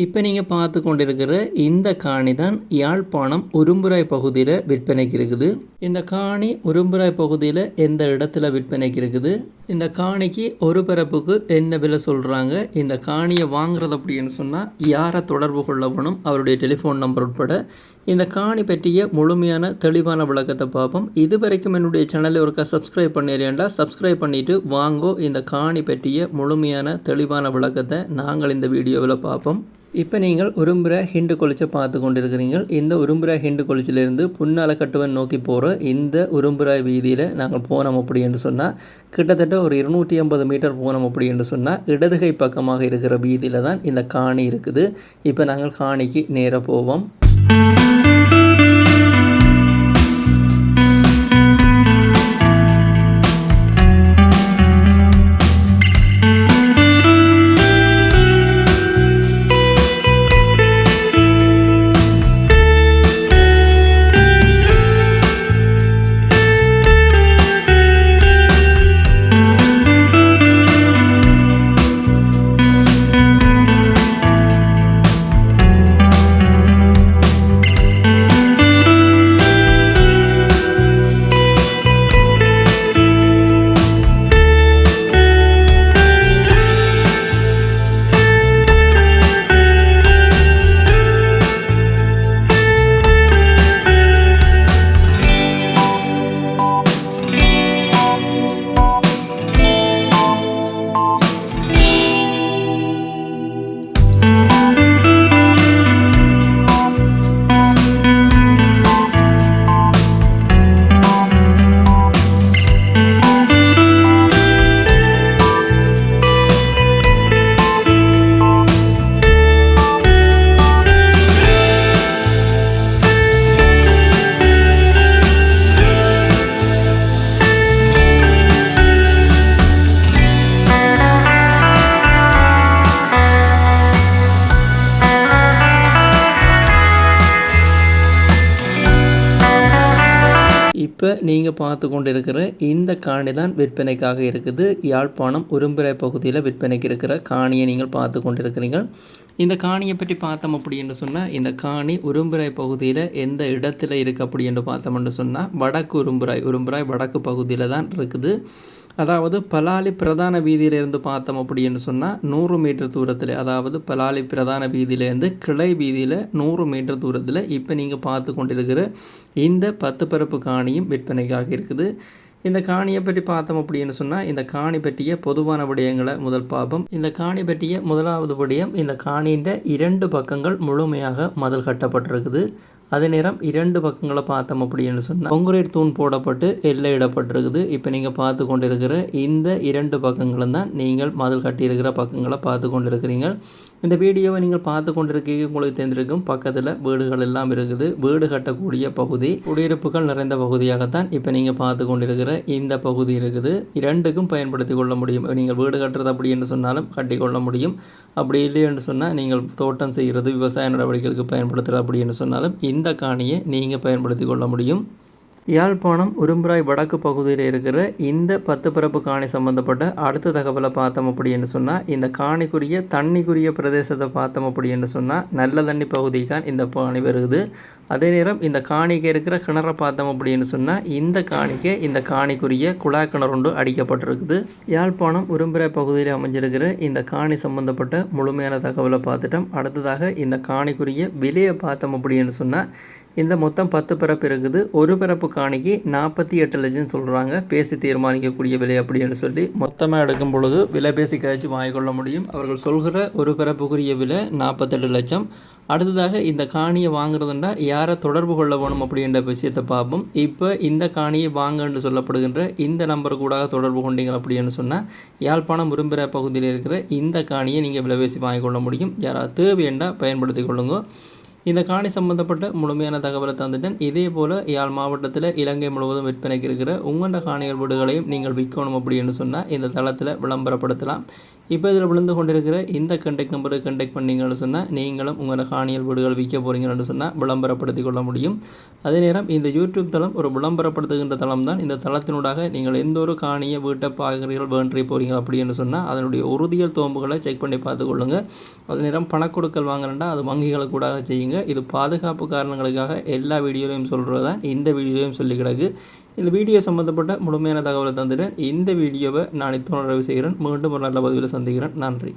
இப்போ நீங்கள் பார்த்து கொண்டிருக்கிற இந்த காணி தான் யாழ்ப்பாணம் உரும்புராய் பகுதியில் விற்பனைக்கு இருக்குது. இந்த காணி உரும்புராய் பகுதியில் எந்த இடத்துல விற்பனைக்கு இருக்குது? இந்த காணிக்கு ஒரு பிறப்புக்கு என்ன விலை சொல்கிறாங்க இந்த காணியை வாங்குறது அப்படின்னு சொன்னால் யாரை தொடர்பு கொள்ளவனும் அவருடைய டெலிஃபோன் நம்பர் உட்பட இந்த காணி பற்றிய முழுமையான தெளிவான விளக்கத்தை பார்ப்போம். இது வரைக்கும் என்னுடைய சேனலை ஒருக்கா சப்ஸ்கிரைப் பண்ணிடுறேன்டா சப்ஸ்கிரைப் பண்ணிவிட்டு வாங்கோ. இந்த காணி பற்றிய முழுமையான தெளிவான விளக்கத்தை நாங்கள் இந்த வீடியோவில் பார்ப்போம். இப்போ நீங்கள் உரும்புற ஹிண்டு கொளிச்சை பார்த்து கொண்டிருக்கிறீர்கள். இந்த உரும்புற ஹிண்டு கொளிச்சிலிருந்து புன்னால கட்டுவன் நோக்கி போகிற இந்த உரும்புராய் வீதியில் நாங்கள் போனோம் அப்படி என்று சொன்னால் கிட்டத்தட்ட ஒரு இருநூற்றி ஐம்பது மீட்டர் போனோம் அப்படி என்று சொன்னால் இடதுகை பக்கமாக இருக்கிற வீதியில் தான் இந்த காணி இருக்குது. இப்போ நாங்கள் காணிக்கு நேராக போவோம். இப்போ நீங்கள் பார்த்து கொண்டு இருக்கிற இந்த காணி தான் விற்பனைக்காக இருக்குது. யாழ்ப்பாணம் உரும்புரை பகுதியில் விற்பனைக்கு இருக்கிற காணியை நீங்கள் பார்த்து கொண்டு இருக்கிறீங்க இந்த காணியை பற்றி பார்த்தோம் அப்படின்னு சொன்னால் இந்த காணி உரும்புரை பகுதியில் எந்த இடத்துல இருக்குது அப்படி என்று பார்த்தோம்னு சொன்னால் வடக்கு உரும்புராய் உரும்புராய் வடக்கு பகுதியில் தான் இருக்குது. அதாவது பலாலி பிரதான வீதியிலேருந்து பார்த்தோம் அப்படின்னு சொன்னால் நூறு மீட்டர் தூரத்தில் அதாவது பலாலி பிரதான வீதியிலேருந்து கிளை வீதியில் நூறு மீட்டர் தூரத்தில் இப்போ நீங்கள் பார்த்து கொண்டிருக்கிற இந்த பத்து பரப்பு காணியும் விற்பனைக்காக இருக்குது. இந்த காணியை பற்றி பார்த்தோம் அப்படின்னு சொன்னால் இந்த காணி பற்றிய பொதுவான விடயங்களை முதல் பார்ப்போம். இந்த காணி பற்றிய முதலாவது விடயம் இந்த காணின்ற இரண்டு பக்கங்கள் முழுமையாக மதில் கட்டப்பட்டிருக்குது. அதே நேரம் இரண்டு பக்கங்களை பார்த்தோம் அப்படின்னு சொன்னால் கொங்குரேட் தூண் போடப்பட்டு எல்லையிடப்பட்டிருக்குது இப்போ நீங்கள் பார்த்து கொண்டிருக்கிற இந்த இரண்டு பக்கங்களும் தான் நீங்கள் மதில் கட்டியிருக்கிற பக்கங்களை பார்த்து கொண்டிருக்கிறீங்க இந்த வீடியோவை நீங்கள் பார்த்து கொண்டிருக்கீங்க உங்களுக்கு தெரிஞ்சிருக்கும் பக்கத்தில் வீடுகள் எல்லாம் இருக்குது. வீடு கட்டக்கூடிய பகுதி குடியிருப்புகள் நிறைந்த பகுதியாகத்தான் இப்போ நீங்கள் பார்த்து கொண்டிருக்கிற இந்த பகுதி இருக்குது. இரண்டுக்கும் பயன்படுத்தி கொள்ள முடியும். நீங்கள் வீடு கட்டுறது அப்படி என்று சொன்னாலும் கட்டி கொள்ள முடியும். அப்படி இல்லை என்று சொன்னால் நீங்கள் தோட்டம் செய்கிறது விவசாய நடவடிக்கைகளுக்கு பயன்படுத்துகிறது அப்படி என்று சொன்னாலும் இந்த காணியை நீங்கள் பயன்படுத்தி கொள்ள முடியும். யாழ்ப்பாணம் உரும்புராய் வடக்கு பகுதியில் இருக்கிற இந்த பத்து பிறப்பு காணி சம்பந்தப்பட்ட அடுத்த தகவலை பார்த்தோம் அப்படின்னு சொன்னால் இந்த காணிக்குரிய தண்ணிக்குரிய பிரதேசத்தை பார்த்தோம் அப்படின்னு சொன்னால் நல்ல தண்ணி பகுதிக்கான் இந்த காணி வருகுது அதே நேரம் இந்த காணிக்கு இருக்கிற கிணறை பார்த்தோம் அப்படின்னு சொன்னால் இந்த காணிக்கு இந்த காணிக்குரிய குழாய் கிணறுண்டு அடிக்கப்பட்டிருக்குது. யாழ்ப்பாணம் உரும்புரை பகுதியில் அமைஞ்சிருக்கிற இந்த காணி சம்பந்தப்பட்ட முழுமையான தகவலை பார்த்துட்டோம். அடுத்ததாக இந்த காணிக்குரிய விலையை பார்த்தோம் அப்படின்னு சொன்னால் இந்த மொத்தம் பத்து பிறப்பு இருக்குது. ஒரு பிறப்பு காணிக்கு நாற்பத்தி எட்டு லட்சம் சொல்கிறாங்க பேசி தீர்மானிக்கக்கூடிய விலை அப்படின்னு சொல்லி மொத்தமாக எடுக்கும் பொழுது விலை பேசி கழிச்சு வாங்கிக்கொள்ள முடியும். அவர்கள் சொல்கிற ஒரு பிறப்புக்குரிய விலை நாற்பத்தெட்டு லட்சம். அடுத்ததாக இந்த காணியை வாங்குறதுண்டா யாரை தொடர்பு கொள்ள வேணும் அப்படின்ற விஷயத்தை பார்ப்போம். இப்போ இந்த காணியை வாங்கன்னு சொல்லப்படுகின்ற இந்த நம்பர் கூட தொடர்பு கொண்டீங்க அப்படின்னு சொன்னால் யாழ்ப்பாணம் விரும்புகிற பகுதியில் இருக்கிற இந்த காணியை நீங்கள் விலைபேசி வாங்கிக்கொள்ள முடியும். யாராவது தேவையண்டா பயன்படுத்தி கொள்ளுங்க. இந்த காணி சம்பந்தப்பட்ட முழுமையான தகவலை தந்துட்டேன். இதே போல் யாழ் மாவட்டத்தில் இலங்கை முழுவதும் விற்பனைக்கு இருக்கிற உங்கண்ட காணிகள் வீடுகளையும் நீங்கள் விற்கணும் அப்படின்னு சொன்னால் இந்த தளத்தில் விளம்பரப்படுத்தலாம். இப்போ இதில் விழுந்து கொண்டிருக்கிற இந்த கண்டெக்ட் நம்பருக்கு கண்டெக்ட் பண்ணீங்கன்னு சொன்னால் நீங்களும் உங்களோட காணியல் வீடுகள் விற்க போகிறீங்கன்னு சொன்னால் விளம்பரப்படுத்திக் கொள்ள முடியும். அதே நேரம் இந்த யூடியூப் தளம் ஒரு விளம்பரப்படுத்துகின்ற தளம் தான். இந்த தளத்தினூடாக நீங்கள் எந்த ஒரு காணியை வீட்டை பார்க்குறீர்கள் வேண்டி போகிறீங்க அப்படின்னு சொன்னால் அதனுடைய உறுதியல் தோம்புகளை செக் பண்ணி பார்த்துக்கொள்ளுங்க அதே நேரம் பணக்கொடுக்கல் வாங்குறேன்டா அது வங்கிகளுக்கு கூட செய்யுங்க. இது பாதுகாப்பு காரணங்களுக்காக எல்லா வீடியோலையும் சொல்கிறது தான் இந்த வீடியோலையும் சொல்லி கிடக்கு. இந்த வீடியோ சம்மந்தப்பட்ட முழுமையான தகவலை தந்துட்டேன் இந்த வீடியோவை நான் இத்தோட நிறைவு செய்கிறேன். மீண்டும் ஒரு நல்ல பதிவில் சந்திக்கிறேன். நன்றி.